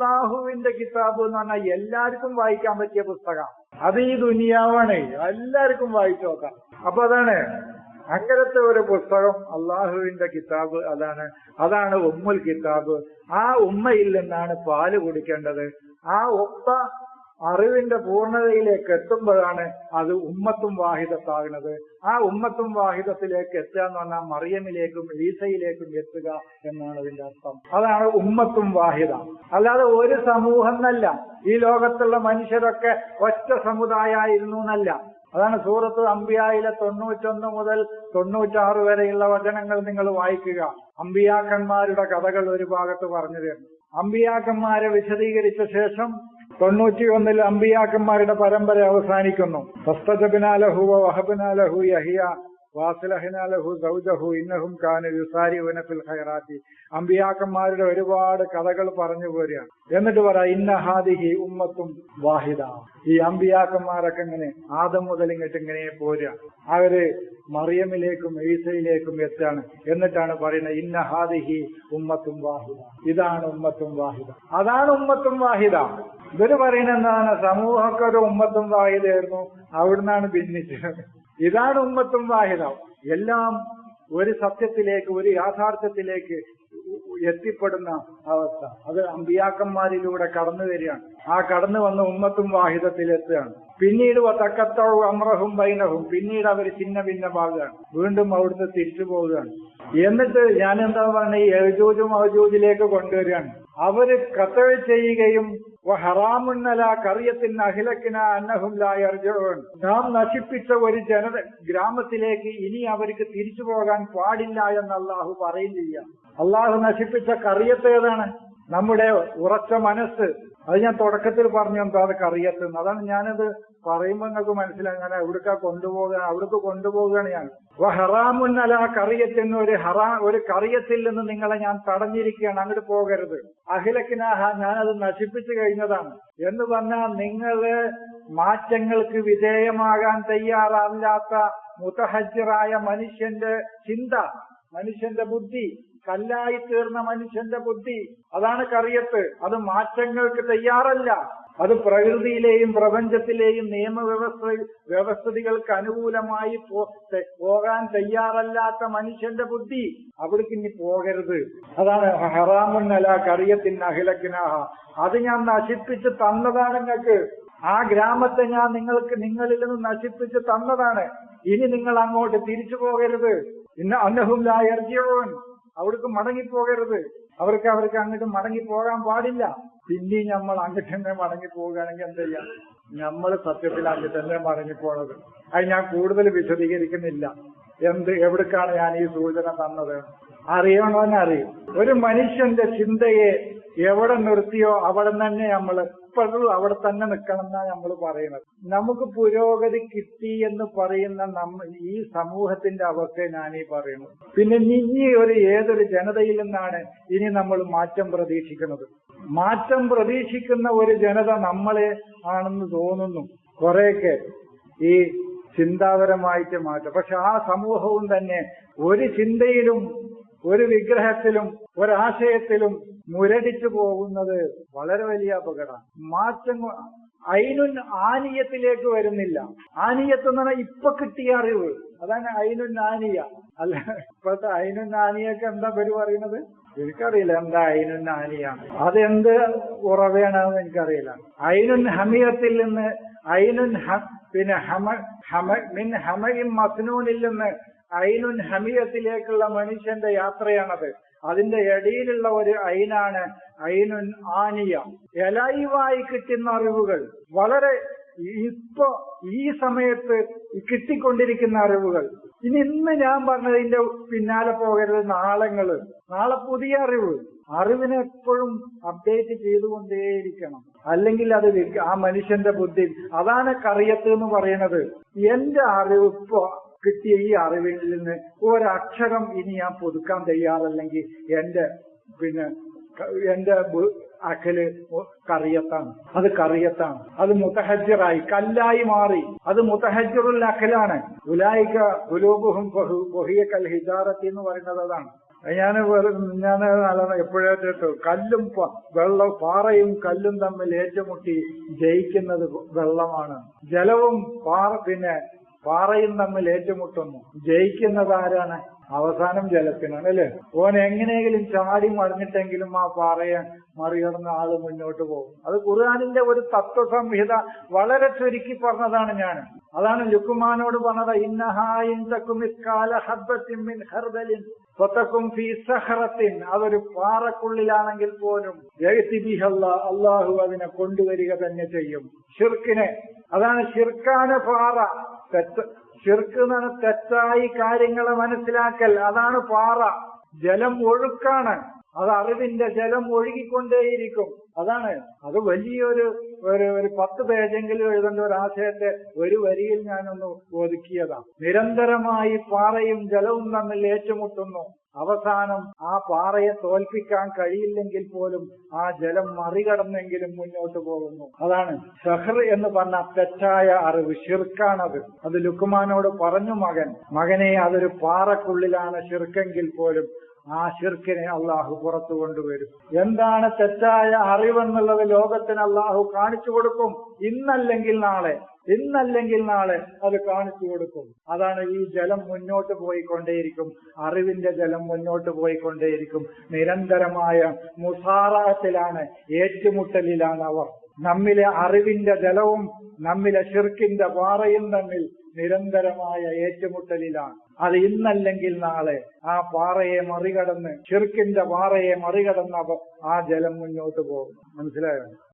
അള്ളാഹുവിന്റെ കിതാബ് എന്ന് പറഞ്ഞാൽ എല്ലാവർക്കും വായിക്കാൻ പറ്റിയ പുസ്തകം. അത് ഈ ദുനിയാവാണ്. എല്ലാവർക്കും വായിച്ചു നോക്കാം. അപ്പൊ അതാണ് അങ്ങനത്തെ ഒരു പുസ്തകം അള്ളാഹുവിന്റെ കിതാബ് അതാണ്. അതാണ് ഉമ്മുൽ കിതാബ്. ആ ഉമ്മയിൽ നിന്നാണ് പാൽ കുടിക്കേണ്ടത്. ആ ഉപ്പ അറിവിന്റെ പൂർണതയിലേക്ക് എത്തുമ്പോഴാണ് അത് ഉമ്മത്തും വാഹിദത്താകുന്നത്. ആ ഉമ്മത്തും വാഹിദത്തിലേക്ക് എത്തുക എന്ന് പറഞ്ഞാൽ മറിയമിലേക്കും ഈസയിലേക്കും എത്തുക എന്നാണ് അതിന്റെ അർത്ഥം. അതാണ് ഉമ്മത്തും വാഹിദ. അല്ലാതെ ഒരു സമൂഹം എന്നല്ല. ഈ ലോകത്തുള്ള മനുഷ്യരൊക്കെ ഒറ്റ സമുദായമായിരുന്നു എന്നല്ല. അതാണ് സൂറത്ത് അമ്പിയായിലെ തൊണ്ണൂറ്റൊന്ന് മുതൽ തൊണ്ണൂറ്റാറ് വരെയുള്ള വചനങ്ങൾ നിങ്ങൾ വായിക്കുക. അമ്പിയാക്കന്മാരുടെ കഥകൾ ഒരു ഭാഗത്ത് പറഞ്ഞു തരുന്നു അമ്പിയാക്കന്മാരെ വിശദീകരിച്ച ശേഷം തൊണ്ണൂറ്റി ഒന്നിൽ അമ്പിയാക്കന്മാരുടെ പരമ്പര അവസാനിക്കുന്നു. ഫസ്തജബിനാലഹു വഹബിനാലഹു യഹിയ. വാസിലഹിനാലഹു സൗജഹു ഇന്നഹും കാനു യുസാരിഉന ഫിൽ ഖൈറാത്തി. അമ്പിയാക്കന്മാരുടെ ഒരുപാട് കഥകൾ പറഞ്ഞു പോരുകയാണ്. എന്നിട്ട് പറ ഇന്ന ഹാദിഹി ഉമ്മത്തും വാഹിദ. ഈ അമ്പിയാക്കന്മാരൊക്കെ ഇങ്ങനെ ആദം മുതൽ ഇങ്ങോട്ട് ഇങ്ങനെ പോരുക അവർ മറിയമിലേക്കും ഈസയിലേക്കും എത്താണ് എന്നിട്ടാണ് പറയുന്നത് ഇന്ന ഹാദിഹി ഉമ്മത്തും വാഹിദ. ഇതാണ് ഉമ്മത്തും വാഹിദ. അതാണ് ഉമ്മത്തും വാഹിദ. ഇവർ പറയുന്നത് എന്താണ്? സമൂഹമൊക്കെ ഒരു ഉമ്മത്തും വാഹിദയായിരുന്നു. അവിടുന്നാണ് ഭിന്നിച്ചത്. ഇതാണ് ഉമ്മത്തും വാഹിദ എല്ലാം ഒരു സത്യത്തിലേക്ക് ഒരു യാഥാർത്ഥ്യത്തിലേക്ക് എത്തിപ്പെടുന്ന അവസ്ഥ. അത് അമ്പിയാക്കന്മാരിലൂടെ കടന്നു വരികയാണ്. ആ കടന്നു വന്ന ഉമ്മത്തും വാഹിതത്തിലെത്തുകയാണ് പിന്നീട് തക്കത്തവും അമ്രഹും ബൈനഹും. പിന്നീട് അവർ ചിന്ന ഭിന്ന ഭാഗമാണ്. വീണ്ടും അവിടുന്ന് തിരിച്ചു പോവുകയാണ്. എന്നിട്ട് ഞാൻ എന്താ പറഞ്ഞ? എഴുജൂജും അവജൂജിലേക്ക് കൊണ്ടുവരികയാണ്. അവർ കത്ത് ചെയ്യുകയും ഹറാമുന്നല കറിയത്തിന് അഖിലക്കിന അന്നഹും ലായ നാം നശിപ്പിച്ച ഒരു ജനത ഗ്രാമത്തിലേക്ക് ഇനി അവർക്ക് തിരിച്ചു പോകാൻ പാടില്ല എന്ന് അള്ളാഹു പറയും ചെയ്യാം അള്ളാഹു നശിപ്പിച്ച കറിയത്ത് ഏതാണ്? നമ്മുടെ ഉറച്ച മനസ്സ്. അത് ഞാൻ തുടക്കത്തിൽ പറഞ്ഞു എന്താ അത് കറിയത്ത്? അതാണ് ഞാനത് പറയുമ്പോൾ നിങ്ങൾക്ക് മനസ്സിലായി. ഞാൻ എവിടേക്കാ കൊണ്ടുപോകുക അവിടേക്ക് കൊണ്ടുപോവുകയാണ് ഞാൻ. ഹറാമുന്നല കറിയത്തിന് ഒരു ഹറാ ഒരു കറിയത്തിൽ നിന്ന് നിങ്ങളെ ഞാൻ തടഞ്ഞിരിക്കുകയാണ്. അങ്ങോട്ട് പോകരുത്. അഖിലക്കിനാഹ ഞാനത് നശിപ്പിച്ചു കഴിഞ്ഞതാണ്. എന്ന് പറഞ്ഞാൽ നിങ്ങൾ മാറ്റങ്ങൾക്ക് വിധേയമാകാൻ തയ്യാറല്ലാത്ത മുതഹജ്ജറായ മനുഷ്യന്റെ ചിന്ത മനുഷ്യന്റെ ബുദ്ധി കല്ലായി തീർന്ന മനുഷ്യന്റെ ബുദ്ധി. അതാണ് കറിയത്ത്. അത് മാറ്റങ്ങൾക്ക് തയ്യാറല്ല. അത് പ്രകൃതിയിലെയും പ്രപഞ്ചത്തിലെയും നിയമവ്യവസ്ഥ വ്യവസ്ഥിതികൾക്ക് അനുകൂലമായി പോകാൻ തയ്യാറല്ലാത്ത മനുഷ്യന്റെ ബുദ്ധി. അവിടേക്ക് ഇനി പോകരുത്. അതാണ് ഹറാമുന്നല കറിയത്തിൻ അഖിലക്കിനാഹ. അത് ഞാൻ നശിപ്പിച്ച് തന്നതാണ് നിങ്ങൾക്ക്. ആ ഗ്രാമത്തെ ഞാൻ നിങ്ങൾക്ക് നിങ്ങളിൽ നിന്ന് നശിപ്പിച്ച് തന്നതാണ്. ഇനി നിങ്ങൾ അങ്ങോട്ട് തിരിച്ചു പോകരുത്. ഇന്ന് അന്നഹും ലായർജിയോൻ അവിടേക്ക് മടങ്ങിപ്പോകരുത്. അവർക്ക് അവർക്ക് അങ്ങോട്ട് മടങ്ങി പോകാൻ പാടില്ല. പിന്നെയും നമ്മൾ അങ്ങോട്ട് തന്നെ മടങ്ങി പോവുകയാണെങ്കിൽ എന്ത് ചെയ്യാം? നമ്മൾ സത്യത്തിൽ അങ്ങോട്ട് തന്നെ മടങ്ങിപ്പോണത്. അത് ഞാൻ കൂടുതൽ വിശദീകരിക്കുന്നില്ല. എന്ത് എവിടേക്കാണ് ഞാൻ ഈ സൂചന തന്നത്? അറിയണമെന്ന് അറിയും. ഒരു മനുഷ്യന്റെ ചിന്തയെ എവിടെ നിർത്തിയോ അവിടെ തന്നെ നമ്മൾ ഇപ്പോഴും അവിടെ തന്നെ നിൽക്കണം എന്നാണ് നമ്മൾ പറയുന്നത്. നമുക്ക് പുരോഗതി കിട്ടി എന്ന് പറയുന്ന നമ്മ ഈ സമൂഹത്തിന്റെ അവസ്ഥ ഈ പറയുന്നത് പിന്നെ ഇനി ഒരു ഏതൊരു ജനതയിൽ നിന്നാണ് ഇനി നമ്മൾ മാറ്റം പ്രതീക്ഷിക്കുന്നത്? മാറ്റം പ്രതീക്ഷിക്കുന്ന ഒരു ജനത നമ്മളെ ആണെന്ന് തോന്നുന്നു. കുറെയൊക്കെ ഈ ചിന്താപരമായിട്ട് മാറ്റം. പക്ഷെ ആ സമൂഹവും തന്നെ ഒരു ചിന്തയിലും ഒരു വിഗ്രഹത്തിലും ഒരാശയത്തിലും മുരടിച്ചു പോകുന്നത് വളരെ വലിയ അപകടമാണ്. മാറ്റം അയിനുൻ ആനീയത്തിലേക്ക് വരുന്നില്ല. ആനിയത്ത് എന്ന് പറഞ്ഞാൽ ഇപ്പൊ കിട്ടിയ അറിവ്. അതാണ് അയിനുൻ ആനിയ. അല്ല ഇപ്പോഴത്തെ അയിനുൻ ആനിയൊക്കെ എന്താ പേര് പറയുന്നത്? എനിക്കറിയില്ല എന്താ അയിനുൻ ആനിയാണ് അതെന്ത് ഉറവേണെന്ന് എനിക്കറിയില്ല. അയിനുൻ ഹമിയത്തിൽ നിന്ന് അയിനുൻ പിന്നെ ഹമ ഹമ മിൻ ഹമയും മസ്നൂനിൽ നിന്ന് ഐനുൻ ഹമിയത്തിലേക്കുള്ള മനുഷ്യന്റെ യാത്രയാണത്. അതിന്റെ ഇടയിലുള്ള ഒരു ഐനാണ് ഐനുൻ ആനിയ. എലൈവായി കിട്ടുന്ന അറിവുകൾ. വളരെ ഇപ്പോ ഈ സമയത്ത് കിട്ടിക്കൊണ്ടിരിക്കുന്ന അറിവുകൾ. ഇനി ഇന്ന് ഞാൻ പറഞ്ഞതിന്റെ പിന്നാലെ പോകരുത് നാളങ്ങൾ. നാളെ പുതിയ അറിവ്. അറിവിനെ എപ്പോഴും അപ്ഡേറ്റ് ചെയ്തുകൊണ്ടേയിരിക്കണം. അല്ലെങ്കിൽ അത് ആ മനുഷ്യന്റെ ബുദ്ധി. അതാണ് കറിയത്ത് എന്ന് പറയുന്നത്. എന്റെ അറിവ് ഇപ്പൊ കിട്ടിയ ഈ അറിവിൽ നിന്ന് ഒരക്ഷരം ഇനി ഞാൻ പുതുക്കാൻ തയ്യാറല്ലെങ്കിൽ എന്റെ പിന്നെ എന്റെ അഖൽ കറിയത്താണ് അത് കറിയത്താണ് അത് മുത്തഹജറായി കല്ലായി മാറി. അത് മുത്തഹജറുൽ അഖലാണ്. ഉലായിക്ക ഉലൂബുഹും ബൊഹിയ കൽ ഹിജാറത്തി എന്ന് പറയുന്നത് അതാണ്. ഞാൻ ഞാൻ എപ്പോഴേറ്റോ കല്ലും വെള്ളം പാറയും കല്ലും തമ്മിൽ ഏറ്റുമുട്ടി ജയിക്കുന്നത് വെള്ളമാണ്. ജലവും പാറ പിന്നെ പാറയും തമ്മിൽ ഏറ്റുമുട്ടുന്നു. ജയിക്കുന്നത് ആരാണ്? അവസാനം ജലത്തിനാണ് അല്ലെ? ഓൻ എങ്ങനെയെങ്കിലും ചാടി മറിഞ്ഞിട്ടെങ്കിലും ആ പാറയെ മറികടന്ന ആൾ മുന്നോട്ട് പോകും. അത് ഖുർആാനിന്റെ ഒരു തത്വസംഹിത വളരെ ചുരുക്കി പറഞ്ഞതാണ് ഞാൻ. അതാണ് ലുക്കുമാനോട് പറഞ്ഞത് അതൊരു പാറക്കുള്ളിലാണെങ്കിൽ പോലും അള്ളാഹു അതിനെ കൊണ്ടുവരിക തന്നെ ചെയ്യും. ഷിർക്കിനെ അതാണ് ഷിർക്കാന പാറ. തെറ്റ്. ചെറുക്കുന്ന തെറ്റായി കാര്യങ്ങളെ മനസ്സിലാക്കൽ. അതാണ് പാറ. ജലം ഒഴുക്കാണ്. അത് അറിവിന്റെ ജലം ഒഴുകിക്കൊണ്ടേയിരിക്കും. അതാണ്. അത് വലിയൊരു ഒരു ഒരു പത്ത് പേജെങ്കിലും എഴുതേണ്ട ഒരു ആശയത്തെ ഒരു വരിയിൽ ഞാനൊന്ന് ഒതുക്കിയതാണ്. നിരന്തരമായി പാറയും ജലവും തമ്മിൽ ഏറ്റുമുട്ടുന്നു. അവസാനം ആ പാറയെ തോൽപ്പിക്കാൻ കഴിയില്ലെങ്കിൽ പോലും ആ ജലം മറികടന്നെങ്കിലും മുന്നോട്ട് പോകുന്നു. അതാണ് സഹർ എന്ന് പറഞ്ഞ തെറ്റായ അറിവ് ഷിർക്കാണത് അത് ലുക്കുമാനോട് പറഞ്ഞു മകൻ മകനെ അതൊരു പാറക്കുള്ളിലാണ് ഷിർക്കെങ്കിൽ പോലും ആ ഷിർക്കിനെ അള്ളാഹു പുറത്തു കൊണ്ടുവരും. എന്താണ് തെറ്റായ അറിവെന്നുള്ളത് ലോകത്തിന് അള്ളാഹു കാണിച്ചു കൊടുക്കും. ഇന്നല്ലെങ്കിൽ നാളെ ഇന്നല്ലെങ്കിൽ നാളെ അത് കാണിച്ചു കൊടുക്കും. അതാണ് ഈ ജലം മുന്നോട്ട് പോയിക്കൊണ്ടേയിരിക്കും. അറിവിന്റെ ജലം മുന്നോട്ട് പോയിക്കൊണ്ടേയിരിക്കും. നിരന്തരമായ മുസാറാത്തിലാണ് ഏറ്റുമുട്ടലിലാണ് അവർ. നമ്മിലെ അറിവിന്റെ ജലവും നമ്മിലെ ഷിർക്കിന്റെ പാറയും തമ്മിൽ നിരന്തരമായ ഏറ്റുമുട്ടലിലാണ്. അത് ഇന്നല്ലെങ്കിൽ നാളെ ആ പാറയെ മറികടന്ന് ചെറുക്കിന്റെ പാറയെ മറികടന്ന് ആ ജലം മുന്നോട്ട് പോകും മനസ്സിലായോ?